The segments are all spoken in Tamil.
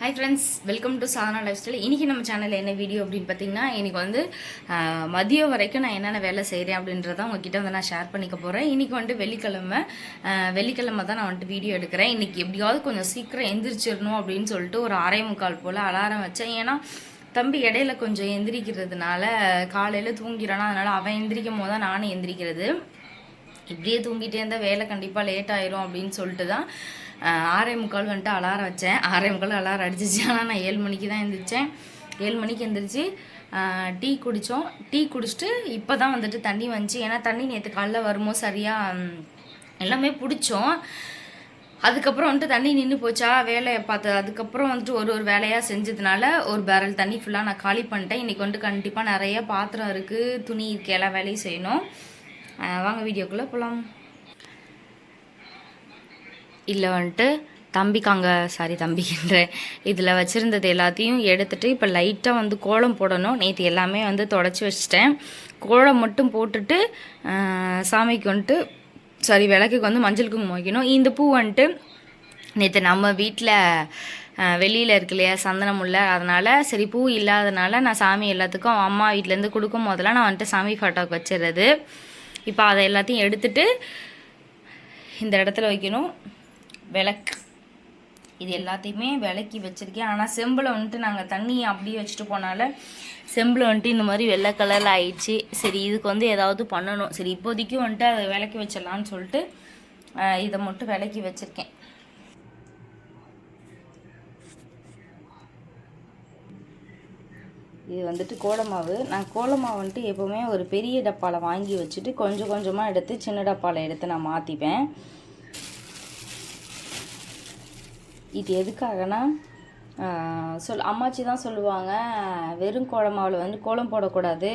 Hi friends welcome to Sadhana lifestyle இன்றைக்கி நம்ம சேனலில் என்ன வீடியோ அப்படின்னு பார்த்தீங்கன்னா இன்றைக்கி வந்து மதியம் வரைக்கும் நான் என்னென்ன வேலை செய்கிறேன் அப்படின்றத உங்ககிட்ட வந்து நான் ஷேர் பண்ணிக்க போகிறேன் இன்றைக்கி வந்துட்டு வெள்ளிக்கிழமை வெள்ளிக்கிழமை தான் நான் வந்துட்டு வீடியோ எடுக்கிறேன். இன்றைக்கி எப்படியாவது கொஞ்சம் சீக்கிரம் எந்திரிச்சிடணும் அப்படின்னு சொல்லிட்டு ஒரு அரை முக்கால் போல் அலாரம் வச்சேன். ஏன்னா தம்பி இடையில கொஞ்சம் எந்திரிக்கிறதுனால காலையில் தூங்கிறானா அதனால் அவன் எந்திரிக்கும் போது தான் நானும் எந்திரிக்கிறது. இப்படியே தூங்கிட்டே இருந்தால் வேலை கண்டிப்பாக லேட் ஆயிரும் அப்படின்னு சொல்லிட்டு தான் ஆறே முக்கால் வந்துட்டு அலாரம் வச்சேன். ஆறே முக்கால் அலாரம் அடிச்சிச்சு. ஆனால் நான் ஏழு மணிக்கு தான் எழுந்திரிச்சேன் ஏழு மணிக்கு எழுந்திரிச்சு டீ குடித்தோம் டீ குடிச்சிட்டு இப்போ தான் வந்துட்டு தண்ணி வந்துச்சு. ஏன்னா தண்ணி நேற்று காலைல வருமோ சரியாக எல்லாமே பிடிச்சோம். அதுக்கப்புறம் வந்துட்டு தண்ணி நின்று போச்சா? வேலையை பார்த்து அதுக்கப்புறம் வந்துட்டு ஒரு ஒரு வேலையாக செஞ்சதுனால ஒரு பேரல் தண்ணி ஃபுல்லாக நான் காலி பண்ணிட்டேன். இன்றைக்கி வந்துட்டு கண்டிப்பாக நிறைய பாத்திரம் இருக்குது துணி இருக்கு எல்லா வேலையும் செய்யணும். வாங்க வீடியோக்குள்ளே போகலாம் இல்லை வந்துட்டு தம்பிக்காங்க சாரி தம்பிக்கின்ற இதில் வச்சுருந்தது எல்லாத்தையும் எடுத்துகிட்டு இப்போ லைட்டாக வந்து கோலம் போடணும். நேற்று எல்லாமே வந்து தொடச்சி வச்சிட்டேன். கோலம் மட்டும் போட்டுட்டு சாமிக்கு வந்துட்டு சாரி விளக்குக்கு வந்து மஞ்சள் குங்குமம் வைக்கணும். இந்த பூ வந்துட்டு நேற்று நம்ம வீட்டில் வெளியில் இருக்கு இல்லையா சந்தனம் உள்ள. அதனால் சரி பூ இல்லாதனால நான் சாமி எல்லாத்துக்கும் அம்மா வீட்டிலேருந்து கொடுக்கும் போதெல்லாம் நான் வந்துட்டு சாமி ஃபோட்டோக்கு வச்சிடுறது இப்போ அதை எல்லாத்தையும் எடுத்துட்டு இந்த இடத்துல வைக்கணும். விளக்கு. இது எல்லாத்தையுமே விளக்கி வச்சுருக்கேன். ஆனால் செம்பில் வந்துட்டு நாங்கள் தண்ணி அப்படியே வச்சுட்டு போனால செம்பில் வந்துட்டு இந்த மாதிரி வெள்ளை கலரில் ஆயிடுச்சு. சரி இதுக்கு வந்து ஏதாவது பண்ணணும். சரி இப்போதைக்கு வந்துட்டு அதை விளக்கி வச்சிடலான்னு சொல்லிட்டு இதை மட்டும் விளக்கி வச்சுருக்கேன். இது வந்துட்டு கோலமாவு. நான் கோலமாவு வந்துட்டு எப்போவுமே ஒரு பெரிய டப்பாவில் வாங்கி வச்சுட்டு கொஞ்சம் கொஞ்சமாக எடுத்து சின்ன டப்பாவில் எடுத்து நான் மாற்றிப்பேன் இது எதுக்காகனா சொல் அம்மாச்சி தான் சொல்லுவாங்க வெறும் கோலமாவில் வந்து கோலம் போடக்கூடாது.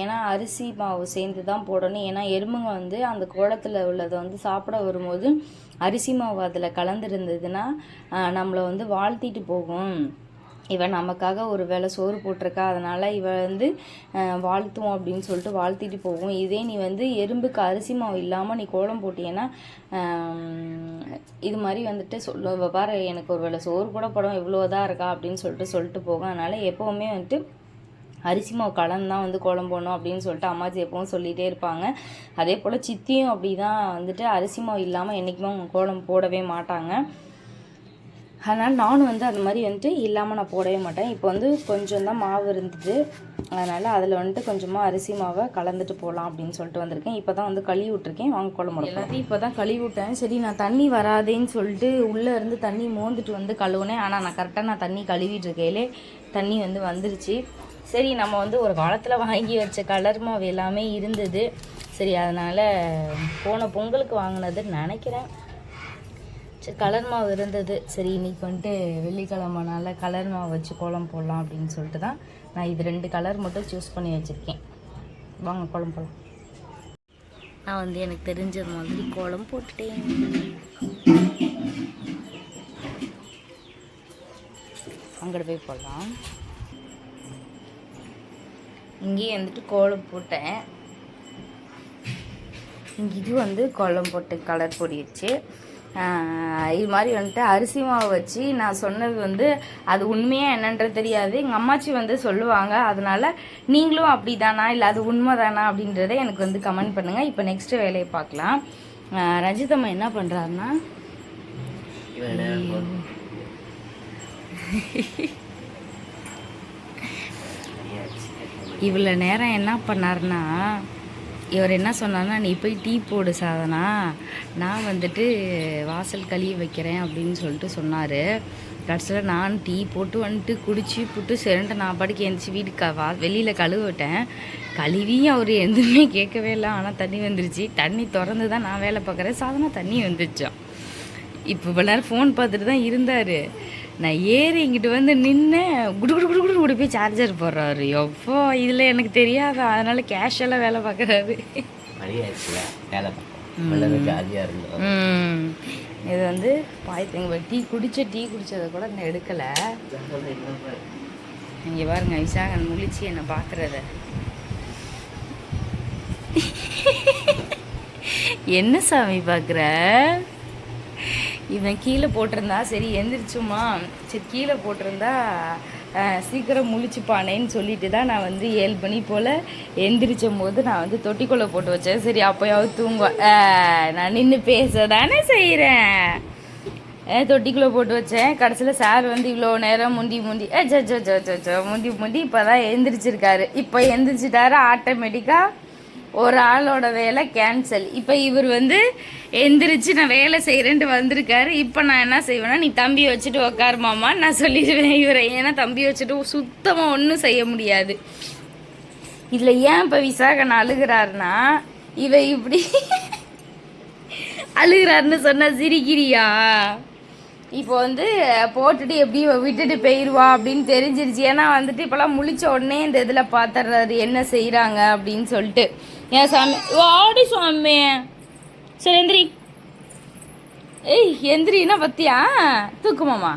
ஏன்னா அரிசி மாவு சேர்ந்து தான் போடணும். ஏன்னா எறும்புங்க வந்து அந்த கோலத்தில் உள்ளதை வந்து சாப்பிட வரும்போது அரிசி மாவு அதில் கலந்துருந்ததுன்னா நம்மளை வந்து வாழ்த்திட்டு போகும். இவன் நமக்காக ஒரு வேளை சோறு போட்டிருக்கா அதனால் இவன் வந்து வாழ்த்துவோம் அப்படின்னு சொல்லிட்டு வாழ்த்திட்டு போவோம் இதே நீ வந்து எறும்புக்கு அரிசி மாவு இல்லாமல் நீ கோலம் போட்டியன்னா இது மாதிரி வந்துட்டு சொல்ல பாரு எனக்கு ஒரு வேளை சோறு கூட படம் இவ்வளோதான் இருக்கா அப்படின்னு சொல்லிட்டு சொல்லிட்டு போகும். அதனால் எப்போவுமே வந்துட்டு அரிசி மாவு கலந்து தான் வந்து கோலம் போடணும் அப்படின்னு சொல்லிட்டு அம்மாச்சி எப்பவும் சொல்லிகிட்டே இருப்பாங்க. அதே போல் சித்தியும் அப்படி தான் வந்துட்டு அரிசி மாவு இல்லாமல் என்றைக்குமே அவங்க கோலம் போடவே மாட்டாங்க. அதனால் நானும் வந்து அந்த மாதிரி வந்துட்டு இல்லாமல் நான் போடவே மாட்டேன். இப்போ வந்து கொஞ்சம் தான் மாவு இருந்தது. அதனால் அதில் வந்துட்டு கொஞ்சமாக அரிசி மாவை கலந்துட்டு போகலாம் அப்படின்னு சொல்லிட்டு வந்திருக்கேன். இப்போ தான் வந்து கழுவி விட்ருக்கேன் வாங்க குழம்பு எல்லாத்தையும் இப்போ தான் கழுவி விட்டேன். சரி நான் தண்ணி வராதேன்னு சொல்லிட்டு உள்ளே இருந்து தண்ணி மோந்துட்டு வந்து கழுவுனேன். ஆனால் நான் கரெக்டாக நான் தண்ணி கழுவிட்டு இருக்கையிலே தண்ணி வந்து வந்துருச்சு. சரி நம்ம வந்து ஒரு காலத்தில் வாங்கி வச்ச கலர் மாவு எல்லாமே இருந்தது. சரி அதனால் போன பொங்கலுக்கு வாங்கினதுன்னு நினைக்கிறேன். சரி கலர் மாவு இருந்தது. சரி இன்னைக்கு வந்துட்டு வெள்ளிக்கிழமைனால கலர் மாவு வச்சு கோலம் போடலாம் அப்படின்னு சொல்லிட்டு தான் நான் இது ரெண்டு கலர் மட்டும் சூஸ் பண்ணி வச்சுருக்கேன். வாங்க கோலம் போடலாம். நான் வந்து எனக்கு தெரிஞ்சது மாதிரி கோலம் போட்டுட்டேன். அங்கிட்டு போய் போடலாம். இங்கேயே வந்துட்டு கோலம் போட்டேன். இங்க இது வந்து கோலம் போட்டு கலர் பொடி வச்சு ஆஹ் இது மாதிரி வந்துட்டு அரிசி மாவு வச்சு நான் சொன்னது வந்து அது உண்மையாக என்னன்றது தெரியாது. எங்கள் அம்மாச்சி வந்து சொல்லுவாங்க. அதனால நீங்களும் அப்படி தானா இல்லை அது உண்மை தானா அப்படின்றத எனக்கு வந்து கமெண்ட் பண்ணுங்கள் இப்போ நெக்ஸ்ட் வேலையை பார்க்கலாம். ஆஹ் ரஞ்சிதம்மா என்ன பண்ணுறாருன்னா இவ்வளோ நேரம் என்ன பண்ணாருன்னா இவர் என்ன சொன்னார்னா நீ போய் டீ போடு சாதனா நான் வந்துட்டு வாசல் கழுவி வைக்கிறேன் அப்படின்னு சொல்லிட்டு சொன்னார். கடைசியில் நான் டீ போட்டு வந்துட்டு குடிச்சு புட்டு சரின்ட்டு நான் பாட்டுக்கு எழுந்துச்சி வீட்டுக்கு க- வா வெளியில் கழுவிட்டேன் கழுவியும் அவர் எதுவுமே கேட்கவே இல்லை. ஆனால் தண்ணி வந்துருச்சு. தண்ணி திறந்து தான் நான் வேலை பார்க்குறேன். சாதனா தண்ணி வந்துச்சான் இப்போ இவ்வளோ நேரம் ஃபோன் பார்த்துட்டு தான் இருந்தார். நான் ஏறி இங்கிட்டு வந்து நின்னேன் குடு குடு குடு குடு குடி போய் சார்ஜர் போடுறாரு. எப்போ? இதில் எனக்கு தெரியாதா? அதனால வேலை பார்க்குறாரு. மணி ஆயிடுச்சுல வேலை ம். இது வந்து பாய்த்தங்க டீ குடிச்ச டீ குடிச்சதை கூட நான் எடுக்கலை. இங்கே பாருங்க விசாகன் முழிச்சு என்னை பார்க்குறத என்ன சாமி பார்க்குற இவன் கீழே போட்டிருந்தா சரி எந்திரிச்சுமா? சரி கீழே போட்டிருந்தா சீக்கிரம் முழிச்சுப்பானேன்னு சொல்லிட்டு தான் நான் வந்து ஏழு மணி போல் எந்திரிச்சும் போது நான் வந்து தொட்டிக்குள்ளே போட்டு வச்சேன். சரி அப்போயாவது தூங்க நான் நின்று பேச தானே செய்கிறேன் தொட்டிக்குள்ளே போட்டு வச்சேன். கடைசியில் சார் வந்து இவ்வளோ நேரம் முண்டி முண்டி ஏ ஜோ ஜோ ஜோ ஜோ முண்டி முண்டி இப்போ தான் எந்திரிச்சிருக்காரு. இப்போ எந்திரிச்சிட்டாரு ஆட்டோமேட்டிக்காக ஒரு ஆளோட வேலை கேன்சல் இப்போ இவர் வந்து எந்திரிச்சு நான் வேலை செய்கிறேன்ட்டு வந்திருக்காரு. இப்போ நான் என்ன செய்வேன்னா நீ தம்பி வச்சுட்டு உக்காருமாமா நான் சொல்லிடுவேன். இவரை ஏன்னா தம்பி வச்சுட்டு சுத்தமாக ஒன்றும் செய்ய முடியாது. இதில் ஏன் இப்போ விசாகன் அழுகிறாருன்னா இவ இப்படி அழுகிறாருன்னு சொன்னால் சிரிக்கிறியா? இப்போ வந்து போட்டுட்டு எப்படி விட்டுட்டு போயிடுவா அப்படின்னு தெரிஞ்சிருச்சு. ஏன்னா வந்துட்டு இப்போலாம் முழிச்ச உடனே இந்த இதில் பார்த்துடுறாரு என்ன செய்கிறாங்க அப்படின்னு சொல்லிட்டு. ஏன் சாமி வாடி சுவாமி சரி எந்திரி. ஏய் எந்திரின்னா பத்தியா? தூக்குமாமா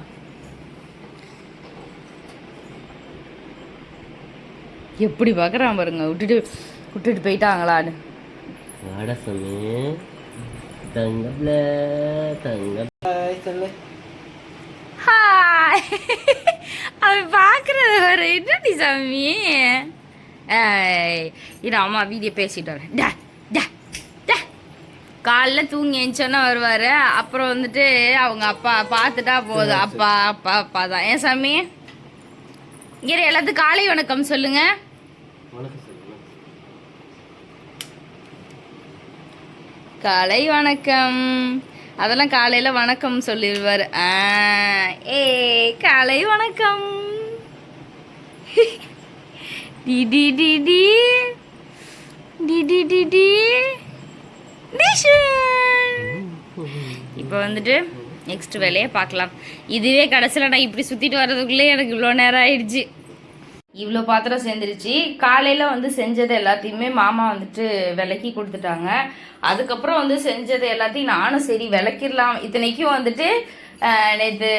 எப்படி பார்க்குறான் பாருங்க. விட்டுட்டு விட்டுட்டு போயிட்டாங்களான்னு. வாடா சாமி. தங்கப்ல தங்க சொல்லு. ஹாய் அவன் பார்க்குறது ஒரு என்னடி சாமி? இரு அம்மா வீடியோ பேசிட்டு வரேன். டா டா டா. காலைல தூங்கி எழுந்தோன்னே வருவார். அப்புறம் வந்துட்டு அவங்க அப்பா பார்த்துட்டா போதும். அப்பா அப்பா அப்பா தான். ஏன் சாமி? இங்கே எல்லாத்துக்கும் காலை வணக்கம் சொல்லுங்க. காலை வணக்கம். அதெல்லாம் காலையில் வணக்கம் சொல்லிடுவார். ஏ காலை வணக்கம். டிடி டிடி டிடி டிடி இப்போ வந்துட்டு நெக்ஸ்ட் வேலையை பார்க்கலாம். இதுவே கடைசியில் நான் இப்படி சுற்றிட்டு வர்றதுக்குள்ளே எனக்கு இவ்வளோ நேரம் ஆயிடுச்சு. இவ்வளோ பாத்திரம் சேர்ந்துருச்சு. காலையில் வந்து செஞ்சது எல்லாத்தையுமே மாமா வந்துட்டு விலக்கி கொடுத்துட்டாங்க. அதுக்கப்புறம் வந்து செஞ்சது எல்லாத்தையும் நானும் சரி விளக்கிடலாம். இத்தனைக்கும் வந்துட்டு நேற்று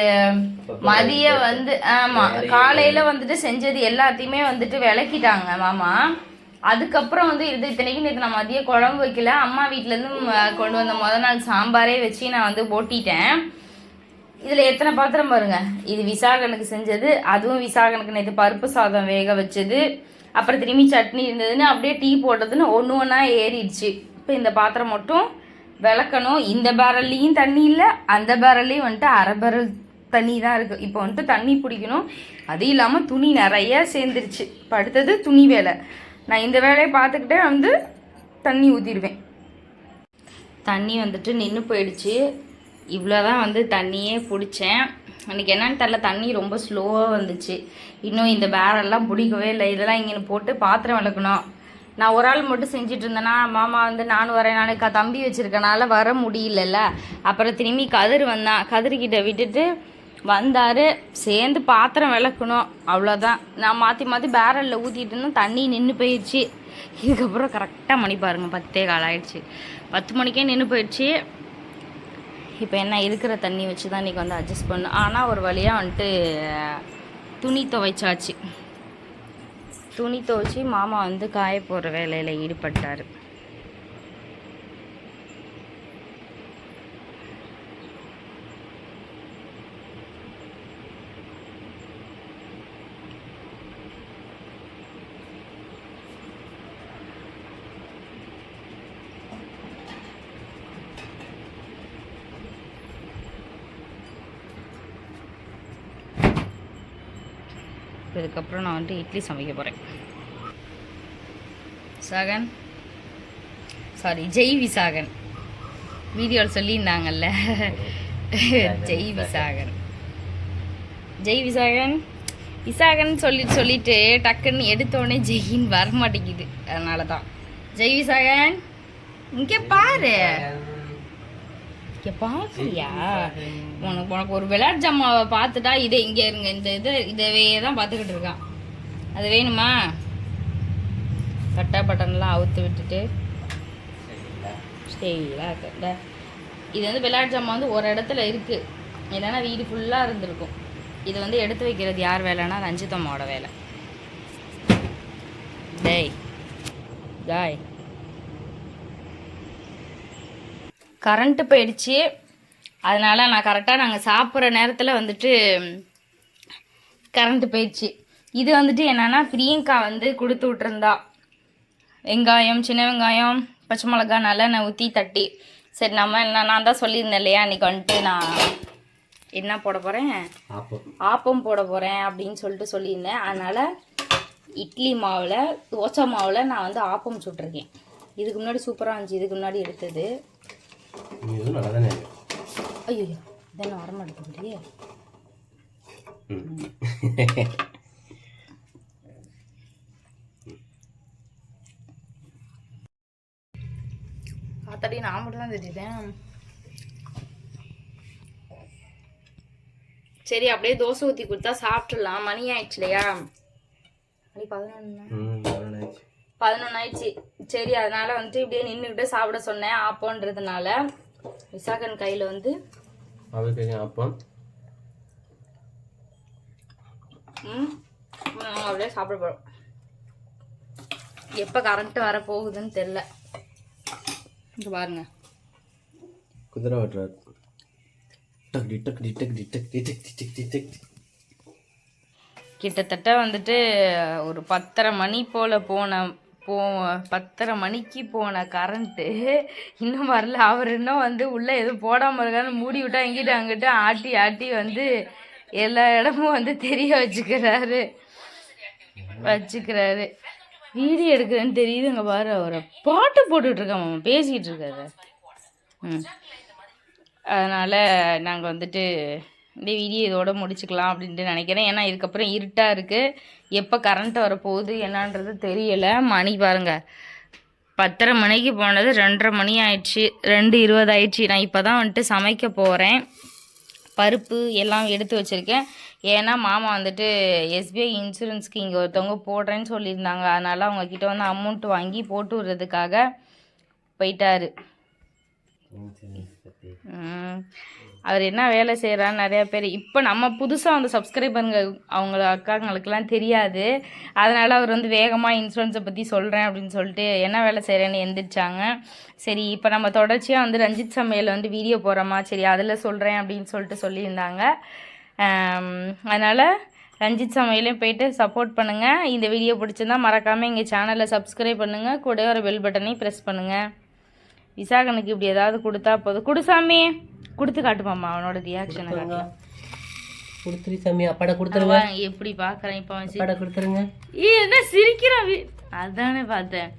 மதியம் வந்து ஆமாம் காலையில் வந்துட்டு செஞ்சது எல்லாத்தையுமே வந்துட்டு விளக்கிட்டாங்க மாமா. அதுக்கப்புறம் வந்து இது இத்தனைக்கும் நேற்று நான் மதியம் குழம்பு வைக்கல. அம்மா வீட்டிலேருந்து கொண்டு வந்த முத நாள் சாம்பாரே வச்சு நான் வந்து ஓட்டிட்டேன். இதில் எத்தனை பாத்திரம் பாருங்க. இது விசாகனுக்கு செஞ்சது அதுவும் விசாகனுக்கு நேற்று பருப்பு சாதம் வேக வச்சது அப்புறம் திரும்பி சட்னி இருந்ததுன்னு அப்படியே டீ போட்டதுன்னு ஒன்று ஒன்றா ஏறிடுச்சு. இப்போ இந்த பாத்திரம் மட்டும் விளக்கணும். இந்த பேரல்லையும் தண்ணி இல்லை அந்த பேரல்லையும் வந்துட்டு அரை பேரல் தண்ணி தான் இருக்குது இப்போ வந்துட்டு தண்ணி பிடிக்கணும். அது இல்லாமல் துணி நிறைய சேர்ந்துருச்சு. இப்போ அடுத்தது துணி வேலை. நான் இந்த வேலையை பார்த்துக்கிட்டே வந்து தண்ணி ஊற்றிடுவேன் தண்ணி வந்துட்டு நின்று போயிடுச்சு. இவ்வளோ தான் வந்து தண்ணியே பிடிச்சேன். அன்றைக்கி என்னன்னு தெரில தண்ணி ரொம்ப ஸ்லோவாக வந்துச்சு. இன்னும் இந்த பேரெல்லாம் பிடிக்கவே இல்லை. இதெல்லாம் இங்கே போட்டு பாத்திரம் விளக்கணும். நான் ஒரு ஆள் மட்டும் செஞ்சுட்டு இருந்தேன்னா மாமா வந்து நானும் வரேன். நாளைக்கு தம்பி வச்சுருக்கனால வர முடியலல்ல. அப்புறம் திரும்பி கதிர் வந்தான் கதிர்கிட்ட விட்டுட்டு வந்தார். சேர்ந்து பாத்திரம் விளக்கணும். அவ்வளோதான் நான் மாற்றி மாற்றி பேரலில் ஊற்றிட்டு இருந்தேன். தண்ணி நின்று போயிடுச்சு இதுக்கப்புறம் கரெக்டாக மணி பாருங்கள் பத்தே கால் ஆயிடுச்சு. பத்து மணிக்கே நின்று போயிடுச்சு இப்போ என்ன இருக்கிற தண்ணி வச்சு தான் இன்றைக்கி வந்து அட்ஜஸ்ட் பண்ணும் ஆனால் ஒரு வழியாக வந்துட்டு துணி துவைச்சாச்சு. துணி துவைச்சி மாமா வந்து காய போடுற வேலையில் ஈடுபட்டார். இதுக்கப்புறம் நான் வந்துட்டு இட்லி சமைக்க போகிறேன் சாகன்? சாரி ஜெய் விசாகன். வீடியோவில் சொல்லியிருந்தாங்கல்ல. ஜெய் விசாகன். ஜெய் விசாகன்? விசாகன் சொல்லி சொல்லிட்டு டக்குன்னு எடுத்தோடனே ஜெயின்னு வர மாட்டேங்குது அதனால தான் ஜெய் விசாகன் இங்கே பாரு. பார்க்குறியா உனக்கு உனக்கு ஒரு விளையாட்டு ஜாமாவை பார்த்துட்டா இதை இங்கே இருங்க இந்த இது இதவே தான் பார்த்துக்கிட்டு இருக்கான் அது வேணுமா? கட்டா பட்டன்லாம் அவுத்து விட்டுட்டு. ஸ்டெயிலாக இருக்கு இது வந்து விளையாட்டு ஜாமான் வந்து ஒரு இடத்துல இருக்குது இல்லைன்னா வீடு ஃபுல்லாக இருந்திருக்கும். இது வந்து எடுத்து வைக்கிறது யார் வேலைன்னா ரஞ்சிதம்மாவோட வேலை. டேய் டாய். கரண்ட்டு போயிடுச்சு. அதனால நான் கரெக்டாக நாங்கள் சாப்பிட்ற நேரத்தில் வந்துட்டு கரண்ட் போயிடுச்சு. இது வந்துட்டு என்னன்னா பிரியங்கா வந்து கொடுத்து விட்டுருந்தா. வெங்காயம் சின்ன வெங்காயம் பச்சை மிளகா நல்லெண்ணெய் ஊற்றி தட்டி. சரி நம்ம என்ன நான் தான் சொல்லியிருந்தேன் இல்லையா? அன்றைக்கி வந்துட்டு நான் என்ன போட போகிறேன் ஆப்பம். ஆப்பம் போட போகிறேன் அப்படின்னு சொல்லிட்டு சொல்லியிருந்தேன். அதனால் இட்லி மாவில் தோசை மாவில் நான் வந்து ஆப்பம் சுட்டிருக்கேன். இதுக்கு முன்னாடி சூப்பராக இருந்துச்சு. இதுக்கு முன்னாடி எடுத்தது. இதுவும் நல்லா தானே ஐயோ இதெல்லாம் வரமாட்டேங்குது காத்தாடி நான் மட்டும் தான் தெரியுதேன். சரி அப்படியே தோசை ஊற்றி கொடுத்தா சாப்பிட்றலாம் மணி ஆயிடுச்சு இல்லையா? மணி பதினொன்று. பதினொன்று ஆயிடுச்சு சரி அதனால வந்துட்டு இப்படியே நின்றுக்கிட்டு சாப்பிட சொன்னேன் ஆப்போன்றதுனால விசாகன் கையில் வந்து ஆப்பம் ம் அப்படியே சாப்பிட போகிறோம் எப்போ கரண்ட்டு வர போகுதுன்னு தெரில இங்கே பாருங்க குதிரை ஓட்டுறாரு டக் கிட்டத்தட்ட வந்துட்டு ஒரு பத்தரை மணி போல் போன போ பத்தரை மணிக்கு போன கரண்ட்டு இன்னும் வரல. அவர் இன்னும் வந்து உள்ளே எதுவும் போடாமல் இருக்கான்னு மூடி விட்டா எங்கிட்ட அங்கிட்ட ஆட்டி ஆட்டி வந்து எல்லா இடமும் வந்து தெரிய வச்சுக்கிறாரு. வச்சுக்கிறாரு. வீடியோ எடுக்கிறேன்னு தெரியுதுங்க பாரு. அவரை பாட்டு போட்டுட்டு இருக்கான் மாமா. பேசிக்கிட்டு இருக்காரு. ம். அதனால் நாங்கள் வந்துட்டு இந்த வீடியோ இதோட முடிச்சுக்கலாம் அப்படின்ட்டு நினைக்கிறேன். ஏன்னா இதுக்கப்புறம் இருட்டாக இருக்குது எப்போ கரண்ட் வரப்போகுது என்னன்றது தெரியலை. மணி பாருங்க. பத்தரை மணிக்கு போனது ரெண்டரை மணி ஆயிடுச்சு. ரெண்டு இருபது ஆயிடுச்சு. நான் இப்போ தான் வந்துட்டு சமைக்க போகிறேன் பருப்பு எல்லாம் எடுத்து வச்சுருக்கேன். ஏன்னா மாமா வந்துட்டு எஸ்பிஐ இன்சூரன்ஸ்க்கு இங்கே ஒருத்தவங்க போடுறேன்னு சொல்லியிருந்தாங்க. அதனால் அவங்கக்கிட்ட வந்து அமௌண்ட் வாங்கி போட்டு விடுறதுக்காக போயிட்டாரு. அவர் என்ன வேலை செய்கிறான்னு நிறையா பேர். இப்போ நம்ம புதுசாக வந்து சப்ஸ்கிரைபருங்க அவங்க அக்காங்களுக்கெல்லாம் தெரியாது. அதனால் அவர் வந்து வேகமாக இன்சூரன்ஸை பற்றி சொல்கிறேன் அப்படின்னு சொல்லிட்டு என்ன வேலை செய்கிறேன்னு எந்திரிச்சாங்க. சரி இப்போ நம்ம தொடர்ச்சியாக வந்து ரஞ்சித் சமையல் வந்து வீடியோ போகிறோமா சரி அதில் சொல்கிறேன் அப்படின்னு சொல்லிட்டு சொல்லியிருந்தாங்க. அதனால் ரஞ்சித் சமையலையும் போயிட்டு சப்போர்ட் பண்ணுங்கள் இந்த வீடியோ பிடிச்சிருந்தா மறக்காமல் எங்கள் சேனலை சப்ஸ்கிரைப் பண்ணுங்கள் கூட ஒரு பெல் பட்டனையும் ப்ரெஸ் பண்ணுங்கள் விசாகனுக்கு இப்படி ஏதாவது கொடுத்தா போதும். குடுசாமி கொடுத்து காட்டுமாம்மா அவனோட ரியாக்ஷனை காட்டலாம். கொடுத்துரு சாமி அப்பாட கொடுத்துருங்க. எப்படி பார்க்குறான் இப்போ அவன் அப்பாட கொடுத்துருங்க. ஏ என்ன சிரிக்கிறான் அதானே பார்த்தேன்.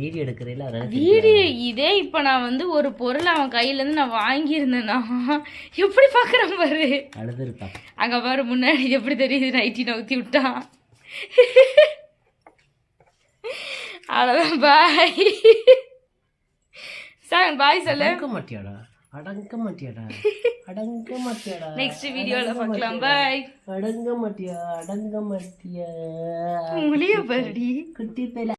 வீடியோ எடுக்கிறீங்களா அதனால வீடியோ இதே இப்போ நான் வந்து ஒரு பொருள் அவன் கையிலேருந்து நான் வாங்கியிருந்தேன்னா எப்படி பார்க்குறான் பாரு. அழுதுருப்பான் அங்கே பாரு முன்னாடி எப்படி தெரியுது நைட்டி நவுத்தி விட்டான் அவ்வளோதான் பாய் சார் பாய் சொல்லு. மாட்டியாடா. அடங்க மாட்டியாடா. அடங்க மாட்டியாடா. நெக்ஸ்ட் வீடியோவில் பார்க்கலாம். பாய் அடங்க மாட்டியா அடங்க மாட்டியா. மொழிய பாருடி குட்டி பேல